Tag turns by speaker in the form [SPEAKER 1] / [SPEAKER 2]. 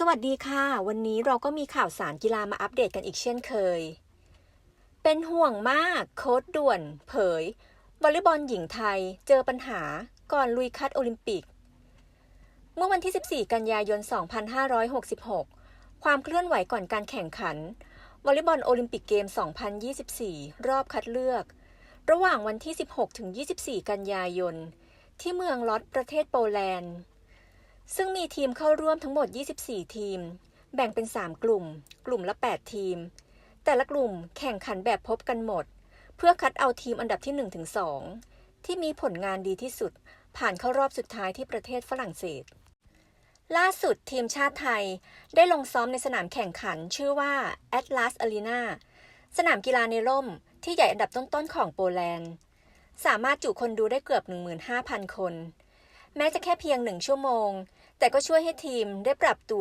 [SPEAKER 1] สวัสดีค่ะ วันนี้เราก็มีข่าวสารกีฬามาอัปเดตกันอีกเช่นเคย เป็นห่วงมาก โค้ดด่วน เผยวอลเลย์บอลหญิงไทย เจอปัญหาก่อนลุยคัดโอลิมปิก เมื่อวันที่ 14 กันยายน 2566 ความเคลื่อนไหวก่อนการแข่งขันวอลเลย์บอลโอลิมปิกเกม 2024 รอบคัดเลือก ระหว่างวันที่ 16 ถึง 24 กันยายน ที่เมืองลอตประเทศโปแลนด์ ซึ่งมีทีมเข้าร่วมทั้งหมด 24 ทีม แบ่งเป็น 3 กลุ่ม กลุ่มละ 8 ทีม แต่ละกลุ่มแข่งขันแบบพบกันหมด เพื่อคัดเอาทีมอันดับที่1-2ที่มีผลงานดีที่สุด ผ่านเข้ารอบสุดท้ายที่ประเทศฝรั่งเศส ล่าสุดทีมชาติไทยได้ลงซ้อมในสนามแข่งขันชื่อว่า Atlas Arena สนามกีฬาในร่มที่ใหญ่อันดับต้นๆของโปแลนด์ สามารถจุคนดูได้เกือบ 15,000 คน แม้จะแค่เพียงหนึ่งชั่วโมง แต่ก็ช่วยให้ทีมได้ปรับตัว